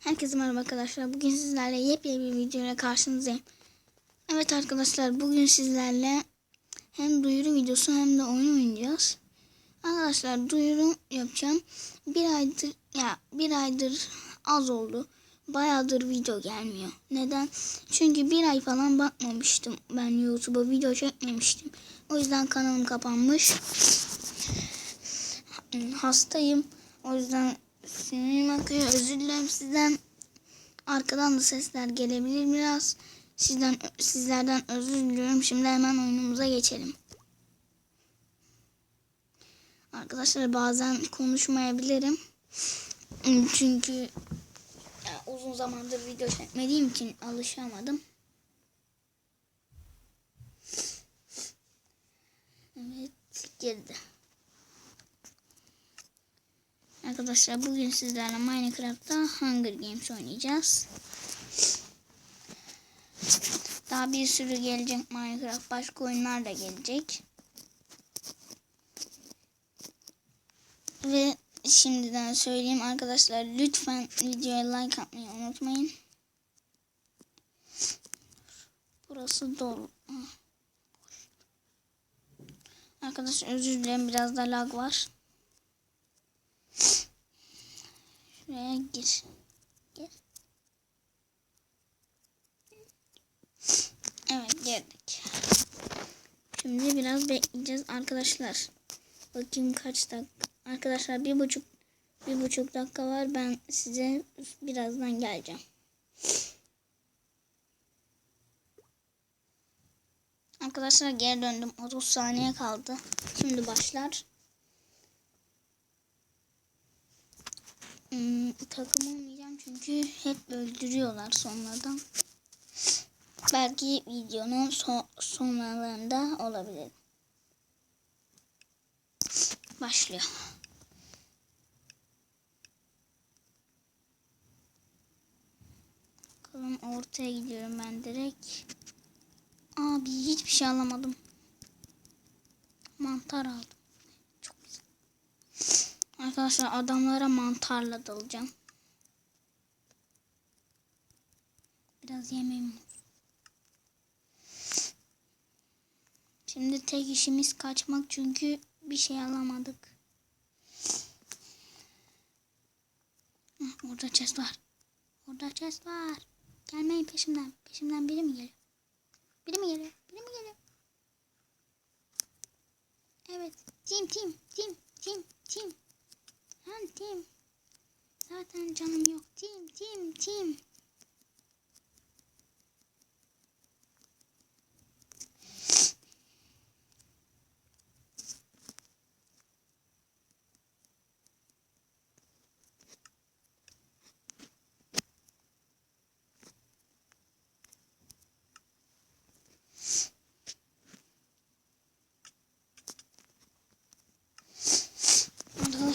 Herkese merhaba arkadaşlar. Bugün sizlerle yepyeni bir videoyla karşınızdayım. Evet arkadaşlar bugün sizlerle hem duyuru videosu hem de oyun oynayacağız. Arkadaşlar duyuru yapacağım. Bir aydır ya bir aydır az oldu. Bayağıdır video gelmiyor. Neden? Çünkü bir ay falan bakmamıştım. Ben YouTube'a video çekmemiştim. O yüzden kanalım kapanmış. Hastayım. O yüzden sinirim akıyor. Özür dilerim sizden. Arkadan da sesler gelebilir biraz. Sizden sizlerden özür diliyorum. Şimdi hemen oyunumuza geçelim. Arkadaşlar bazen konuşmayabilirim. Çünkü ya, uzun zamandır video çekmediğim için alışamadım. Evet girdi. Arkadaşlar bugün sizlerle Minecraft'ta Hunger Games oynayacağız. Daha bir sürü gelecek Minecraft. Başka oyunlar da gelecek. Ve şimdiden söyleyeyim arkadaşlar lütfen videoya like atmayı unutmayın. Burası dolu. Arkadaşlar özür dilerim biraz da lag var. Şuraya gir. Gir. Evet girdik. Şimdi biraz bekleyeceğiz arkadaşlar. Bakayım kaç dakika. Arkadaşlar bir buçuk bir buçuk dakika var. Ben size birazdan geleceğim. Arkadaşlar geri döndüm. 30 saniye kaldı. Şimdi başlar. Hmm, takım olmayacağım çünkü hep öldürüyorlar sonradan. Belki videonun so sonralarında olabilir. Başlıyor. Bakalım ortaya gidiyorum ben direkt. Abi hiçbir şey alamadım. Mantar aldım. Arkadaşlar adamlara mantarla dalacağım. Biraz yemeğim. Şimdi tek işimiz kaçmak çünkü bir şey alamadık. Hah, Orada chest var. Orada chest var. Gelmeyin peşimden. Peşimden biri mi geliyor? Biri mi geliyor? Biri mi geliyor? Evet. Tim tim tim tim tim. Lan tim. Zaten canım yok. Tim tim tim.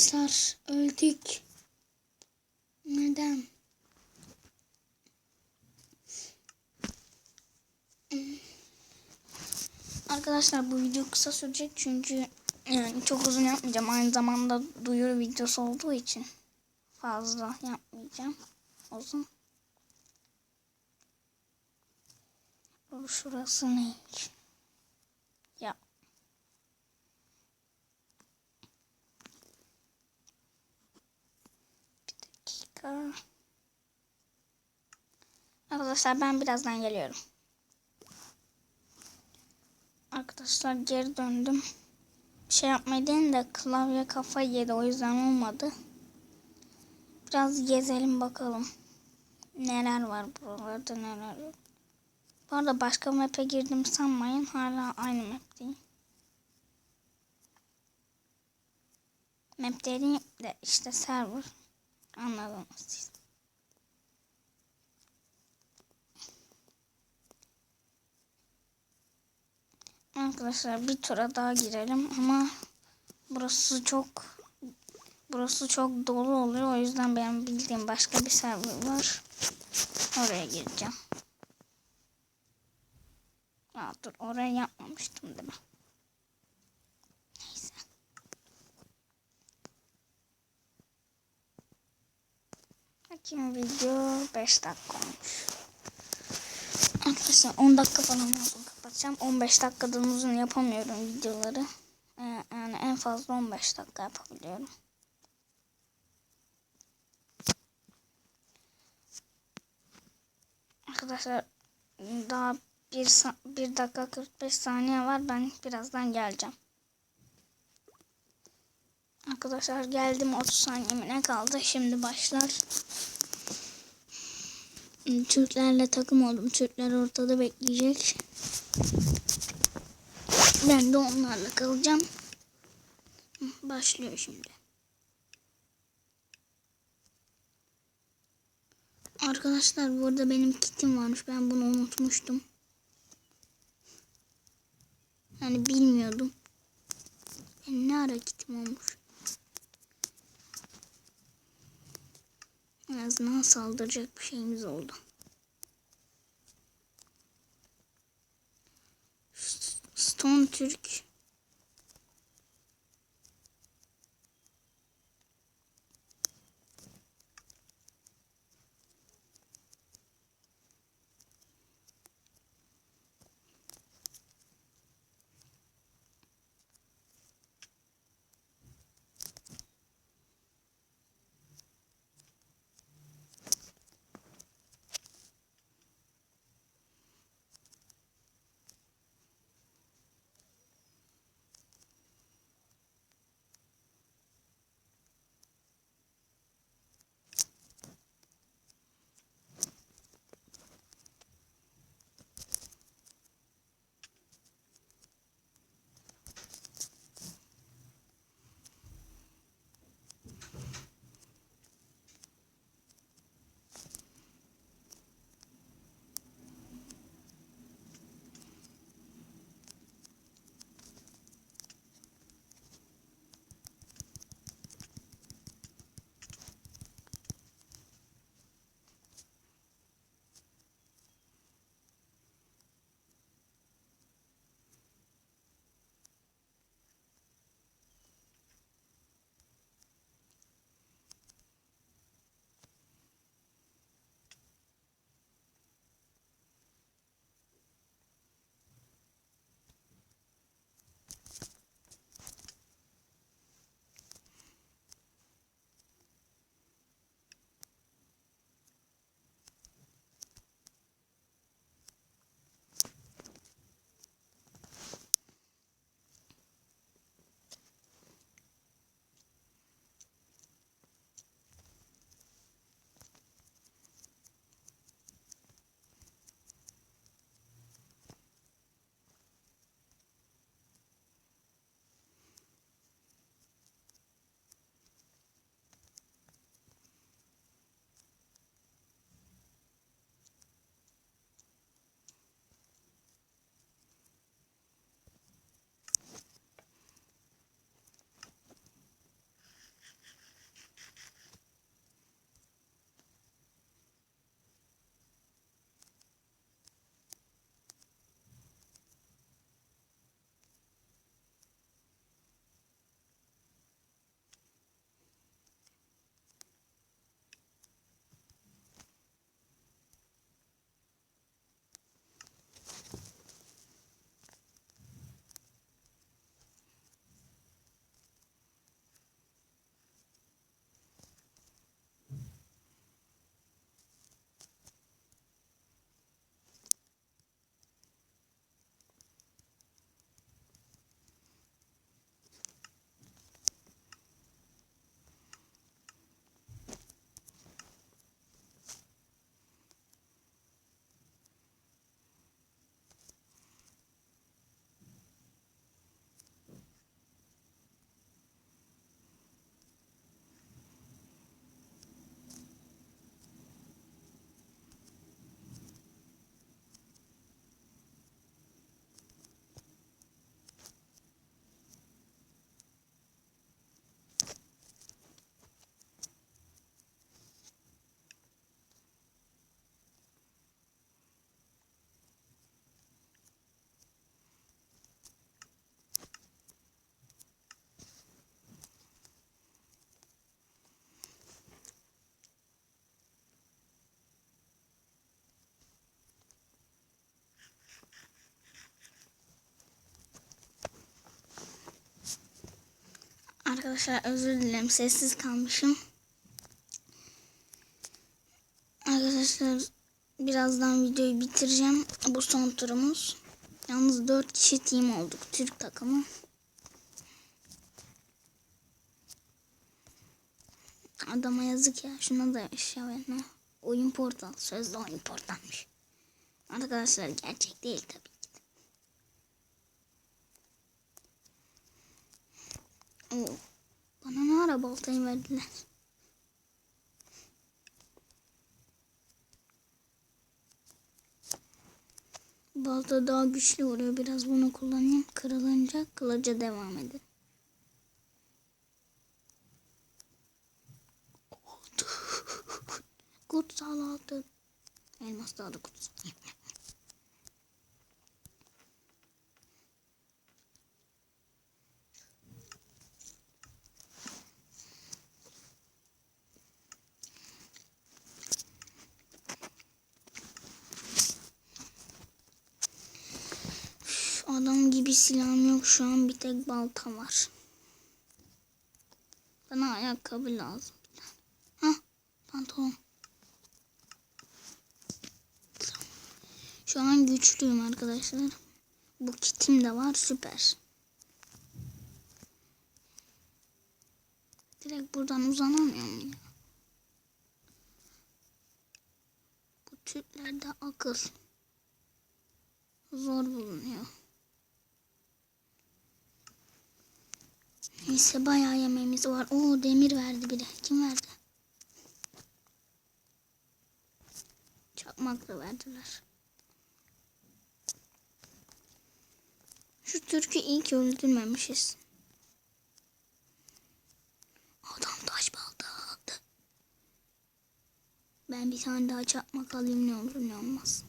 Arkadaşlar öldük. Neden? Arkadaşlar bu video kısa sürecek çünkü yani çok uzun yapmayacağım. Aynı zamanda duyuru videosu olduğu için fazla yapmayacağım. Uzun. Bu Şurası neymiş? Ya dakika. Arkadaşlar ben birazdan geliyorum. Arkadaşlar geri döndüm. Bir şey yapmayı denedim de klavye kafayı yedi o yüzden olmadı. Biraz gezelim bakalım. Neler var buralarda neler yok. Bu arada başka map'e girdim sanmayın. Hala aynı map'teyim. Map dediğim de işte server. Anladınız siz. Arkadaşlar bir tura daha girelim ama burası çok burası çok dolu oluyor. O yüzden benim bildiğim başka bir server var. Oraya gireceğim. Aa, dur oraya yapmamıştım değil mi? Bakayım video 5 dakika olmuş. Arkadaşlar 10 dakika falan olsun kapatacağım. 15 dakikadan uzun yapamıyorum videoları. Ee, Yani en fazla 15 dakika yapabiliyorum. Arkadaşlar daha 1, 1 dakika 45 saniye var. Ben birazdan geleceğim. Arkadaşlar geldim 30 saniyeme ne kaldı? Şimdi başlar. Türklerle takım oldum. Türkler ortada bekleyecek. Ben de onlarla kalacağım. Başlıyor şimdi. Arkadaşlar burada benim kitim varmış. Ben bunu unutmuştum. Yani bilmiyordum. Ben ne ara kitim olmuş. En azından saldıracak bir şeyimiz oldu. Stone Türk. Arkadaşlar özür dilerim sessiz kalmışım. Arkadaşlar birazdan videoyu bitireceğim. Bu son turumuz. Yalnız 4 kişi team olduk. Türk takımı. Adama yazık ya. Şuna da eşya verme. Oyun portal. Sözde oyun portalmış. Arkadaşlar gerçek değil tabii ki. de. Bana ne ara baltayı verdiler? Balta daha güçlü oluyor. Biraz bunu kullanayım. Kırılınca kılıca devam edin. Kutsal altın. Elmas daha da kutsal. Adam gibi silahım yok şu an bir tek balta var. Bana ayakkabı lazım. Ha pantolon. Şu an güçlüyüm arkadaşlar. Bu kitim de var süper. Direkt buradan uzanamıyor muyum ya? Bu Türklerde akıl zor bulunuyor. Neyse bayağı yemeğimiz var. Oo demir verdi biri. Kim verdi? Çakmakla verdiler. Şu türkü ilk öldürmemişiz. Adam taş balta aldı. Ben bir tane daha çakmak alayım ne olur ne olmaz.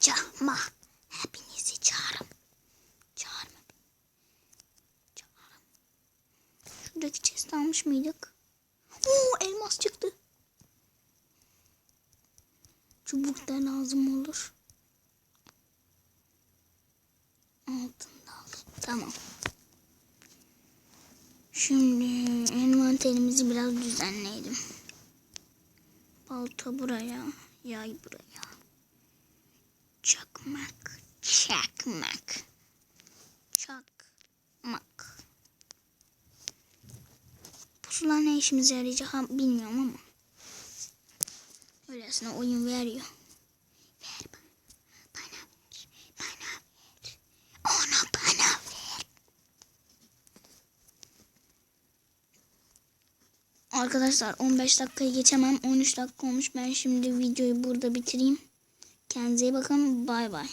Çağırma. Şuradaki chest almış mıydık? Oo elmas çıktı. Çubuk da lazım olur. Altın da al. Tamam. Şimdi envanterimizi biraz düzenleyelim. Balta buraya, yay buraya. Çakmak, çakmak. Pusula ne işimize yarayacak bilmiyorum ama. Öylesine oyun veriyor. Ver bana. Bana ver. Bana ver. Onu bana ver. Arkadaşlar 15 dakikayı geçemem. 13 dakika olmuş. Ben şimdi videoyu burada bitireyim. Kendinize iyi bakın. Bay bay.